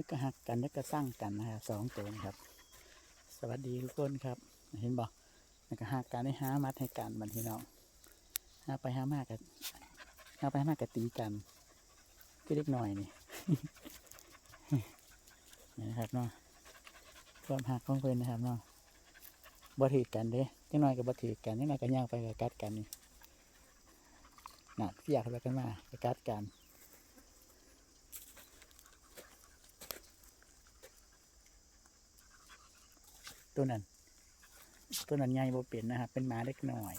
แล้วก็หักกันแล้วก็สร้างกันนะครับสองตัวนะครับ สวัสดีทุกคนครับ เห็นบอกแล้วก็หักกันได้หามัดให้กันบันพี่น้องหาไปหามากกันหาไปหามากกันตีกันก็เล็กหน่อยนี่นะครับเนาะความหักของเพื่อนนะครับเนาะบ่ถือกันเด้จังหน่อยก็บ่ถือกันจังหน่อยก็ย่างไปก็กัดกันนี่หนักเสียกแล้วกันมากัดกัน ตัวนั้น ตัวนั้นใหญ่บ่เป็นนะครับ เป็นหมาเล็กน้อย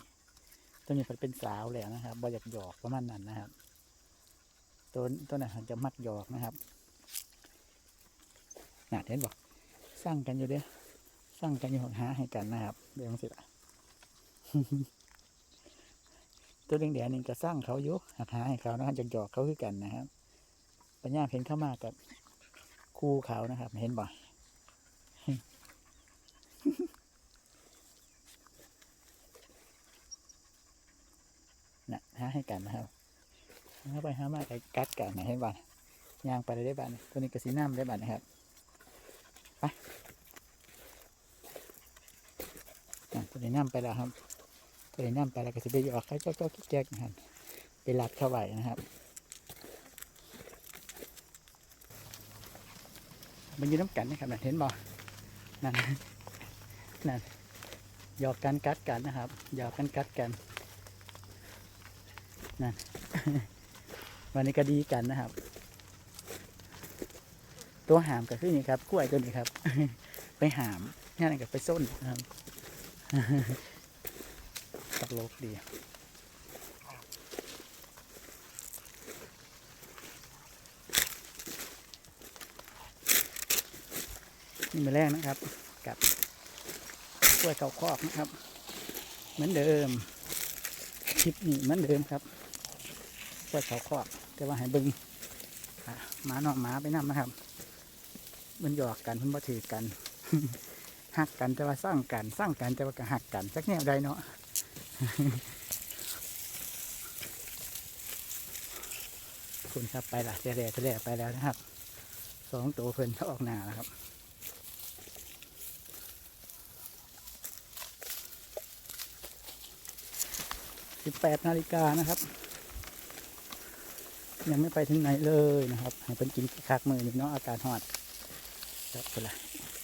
ตัวนี้มันเป็นสาวแล้วนะครับบ่อยากหยอกประมาณนั้นนะครับ ตัวตัวนั้นจะมักหยอกนะครับน่าเห็นบอกสร้างกันอยู่เด้อสร้างกันอยู่หาให้กันนะครับเดี๋ยวสิละตัวแดงๆนี่ก็สร้างเขาอยู่หักหาให้เขานะครับจะหยอกเขาคือกันนะครับปัญญาเห็นเข้ามากับคู่เขานะครับ เห็นบ่ หาให้กันนะครับหาไปหามาไก่กัดกันนให้บ้านยางไปได้บ้านตัวนี้กระสีน้ำได้บ้านนะครับไปตัวนี้น้ำไปแล้วครับตัวนี้น้ำไปแล้วก็จะไปหยอกเขาเจ้าเจ้าแก๊กนะครับไปลัดเข้าไว้นะครับมันยืนน้ำกันนะครับน่ะเห็นบ่นั่นนั่นหยอกกันกัดกันนะครับหยอกกันกัดกัน นั่นวันนี้ก็ดีกันนะครับ ตัวหามก็คือนี่ครับกล้วยตัวนี้ครับ ไปหามนี่นกับไปส้นนะครับตลกดีนี่มาแรกนะครับ กับกล้วยเก่าคอกนะครับ เหมือนเดิมคลิปนี้เหมือนเดิมครับ กล้วยเก่าคอกแต่ว่าให้เบึงอะหมาหนอกหมาไปนำนะครับ มันหยอกกันมันบ่ถือกันหักกันแต่ว่าสร้างกันสร้างกันแต่ว่าก็หักกันสักแนวใดเนาะคุณครับไปละเจะแร่จะแร่ไปแล้วนะครับสองตัวเพิ่นออกหน้าแล้วครับสิบแปดนาฬิกานะครับ ยังไม่ไปถึงไหนเลยนะครับให้เป็นกินคักมือนึ่งเนาะอากาศฮอดครับเป็นไร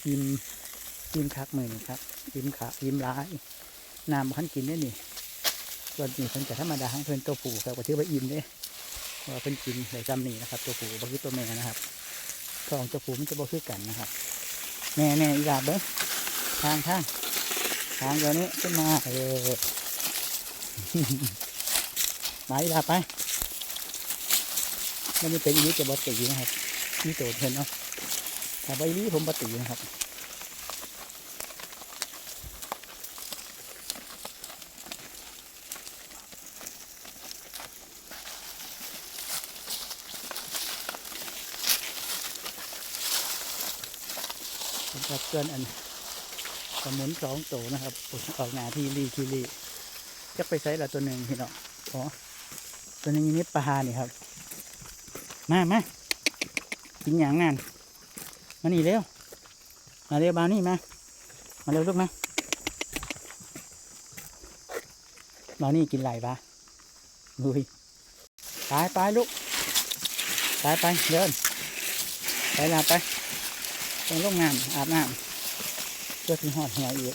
ยิ้มยิ้มคักมือนึ่งครับยิ้มขายิ้มร้ายน้ำขั้นกินได้นี่ส่วนนี้เพิ่นจะธรรมดาทั้งเพิ่นตัวผู้ครับก็ถือว่าอิ่มเด้เพราะว่าเพิ่นกินใส่ซ้ำนี่นะครับ ตัวผู้บ่คือตัวแม่นะครับทองตัวผู้มันจะบ่คือกันนะครับ แม่แม่อีหลาเบิ้งทางทางทางเดี๋ยวนี้ขึ้นมาเออมาอีลาไป มันจะเป็นอีนี้จะบตีนะครับนี่ตัวเพิ่นเนาะแต่ใบนี้ผมบตีนะครับผมกับเกินอันสมุนสองโตนะครับออกหนาทีรีทีรีจะไปใส่ละตัวหนึ่งพี่น้องอ๋อตัวนึงอยู่นี่ปลานี่ครับ มามากินอย่างนั้นมานี่เร็ว มาเร็วบาวนี่มา มาเร็วลูกมาบาวนี่กินไหลปะลุยไปไปลูกไปไปเดิน ไปลาไปไปลงน้ำอาบน้ำเพื่อที่หอดหัวอีก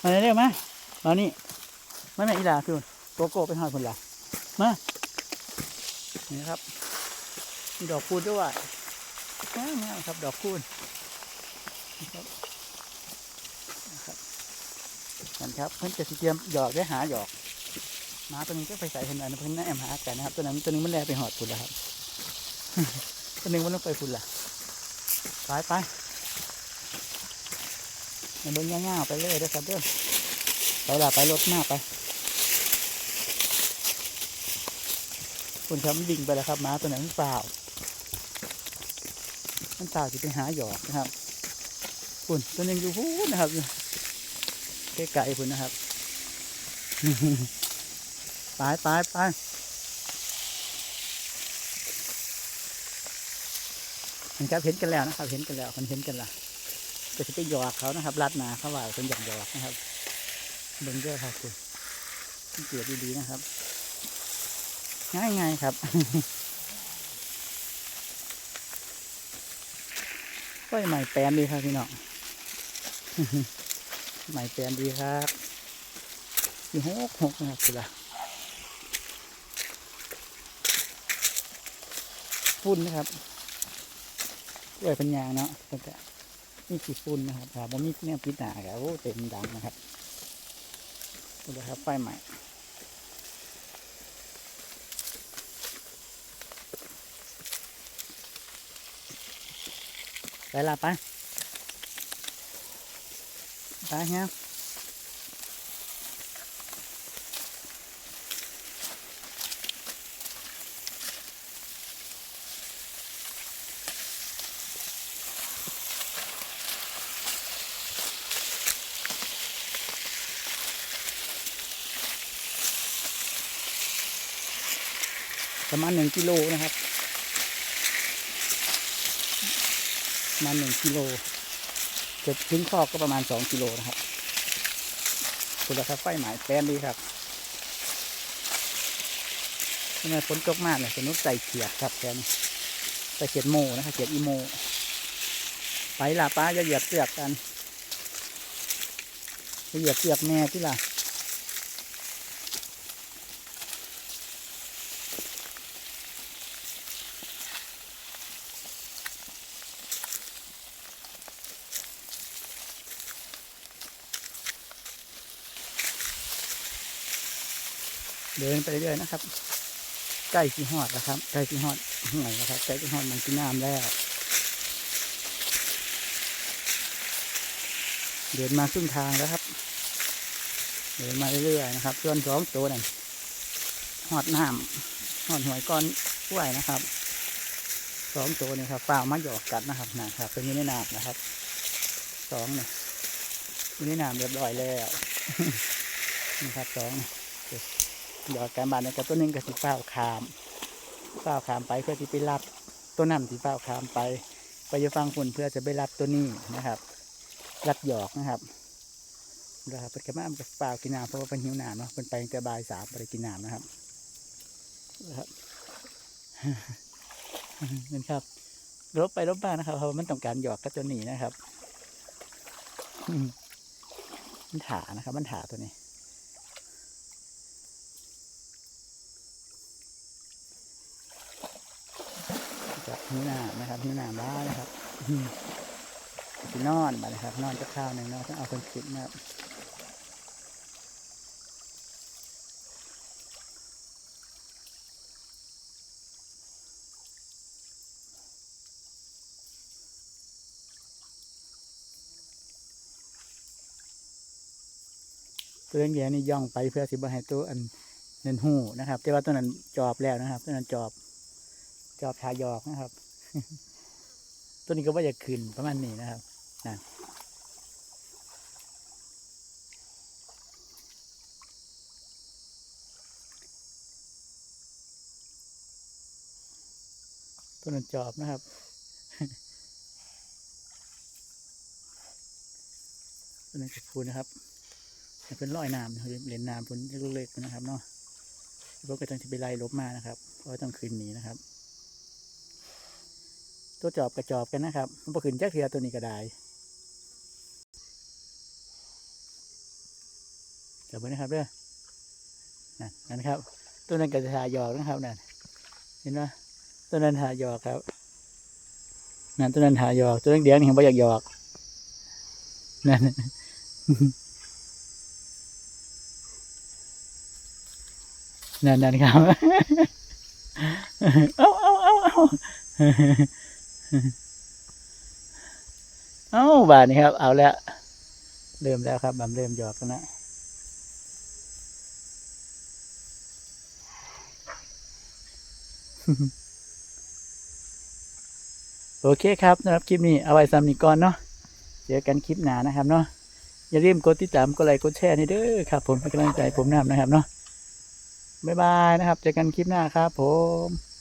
มาเร็วมามานี่ไมาแม่อีลาพี่นโกโก้ไปหอยคนละ มานี่ครับมีดอกคูณด้วยงามงามครับ ดอกคูณนะครับนะครับนั่นครับเพิ่นจะเตรียมหยอกได้หาหยอกมาตัวนี้ก็ไปใส่เพิ่นอันนนเพิ่นน่าแอมหากันนะครับตัวนั้นตัวนึงมันแลไปหอดพุ่นแล้วครับตัวนึงมันลงไปพุ่นละไปไปมันเดินง่ายๆไปเลยเด้อครับเด้อไปละไปรถหน้าไป คุณครับมันดิ่งไปแล้วครับม้าตัวนั้นมันเปล่ามันเปล่าจะไปหาหยอกนะครับคุณตัวหนึงอยู่พูนนะครับใกล้ๆคุณนะครับไปไปไปมันครับเห็นกันแล้วนะครับ เห็นกันแล้วมันเห็นกันละก็จะไปหยอกเขานะครับรัดนาเขาว่าเป็นหยอกหยอกนะครับเบิ่งเด้อครับคุณเกลียดดีๆนะครับ ง่ายง่ายๆครับก็ใหม่แปลนดีครับพี่น้องใหม่แปลนดีครับสี่หกหกนะครับคือละฝุ่นนะครับด้วยเป็นยางเนาะนแต่นี่ขี้ฝุ่นนะครับครับผมมีเนี่ยพิษหนาครับโอ้เต็มดังนะครับดูนะครับไฟใหม่ ไปละไปไปเฮียประมาณหนึ่งกิโลนะครับประ มาณหนึ่งกิโลเก็บทิ้งคอกก็ประมาณสองกิโลนะครับคุณราคาไฟหมายแปลนดีครับทำไมฝนตกมากเลยสนุกใส่เขียดครับแกนใส่เขียดโมนะครับเขียดอีโมไปล่ะป้าจะเหยียบเสือกกันจะเหยียบเสือกแม่ที่ล่ะ ดินไปเรื่อยๆนะครับ ใกล้สีหอดนะครับ ใกล้สีหอดห่วยนะครับ ใกล้สีหอดมันกินน้ำแล้ว เดินมาครึ่งทางแล้วครับ เดินมาเรื่อยๆนะครับส่วนสองตัวนั่นหอดน้ำหอดหวยก้อนกล้วยนะครับสองตัวนี่ครับเปล่ามาหยอกกัดนะครับนะครับเป็นยี่ในน้ำนะครับสองเนี่ยยู่ในน้ำเรียบร้อยแล้วนี่ครับสองนี่ห ยอกกันบานในกับตัวหนึงกับสีเปล่าคามเปล่าคามไปเพื่อที่ไปรับตัวนั่นสีเปล่าคามไป ไปจะฟังคนเพื่อจะไปรับตัวนี้นะครับ รัดหยอกนะครับนะครับเป็นกระมากับเปล่ากินน้ำเพราะว่าเป็นหิวน้ำเนาะเป็นไปงแต่บ่ายสามไปกินน้ำนะครับนะครับนี่ครับลบไปลบมานะครับเพราะมันต้องการหยอกกับตัวนี้นะครับมมันถานะครับ มันถาตัวนี้ จากหิวน้ำนะครับหิวน้ำบ้านะครับอืมสินอนมาเลยครับ นอนจะข้าวหนึ่งเนาะต้องเอาคนคิดนะครับตัวเลี้ยงแย่นี่ย่องไปเพื่อสิบให้ตัวอันเนินหูนะครับ แต่ว่าตัวนั้นจอบแล้วนะครับตัวนั้นจอบ จอบทายอกนะครับ ตัวนี้ก็ว่าจะขึ้นประมาณนี้นะครับต้นจอบนะครับต้นนั้นคือพูนนะครับเป็นร้อยน้ำนะครับเหรียญน้ำพูนลูกเล็กๆนะครับเนาะพวกก็ต้องที่ไปไล่ลบมานะครับเพราะว่าต้องคืนหนีนะครับ ตัวจอบกระจอบกันนะครับ มันพอขึ้นจากเรือตัวนี้ก็ได้จับไว้นะครับเด้อนั่นนั่นครับ ตัวนั้นกระชายอกนะครับนั่นเห็นไหมตัวนั้นหายอกครับนั่นตัวนั้นหายอกตัวนั้นเดียงนี่เห็นว่อยากหยอกนั่นนั่นนั่นครับ เอาเอาเอาเอา เอาบาทนี้ครับ เอาแล้ว เริ่มแล้วครับบำเริ่มหยอกกันนะโอเคครับสำหรับคลิปนี้เอาไว้ซ้ำนี้ก่อนเนาะเจอกันคลิปหน้านะครับเนาะอย่าลืมกดติดตามกดไลค์กดแชร์นี่เด้อครับ ผมเป็นกำลังใจให้ผมนำนะครับเนาะบ๊ายบายนะครับเจอกันคลิปหน้าครับ ผม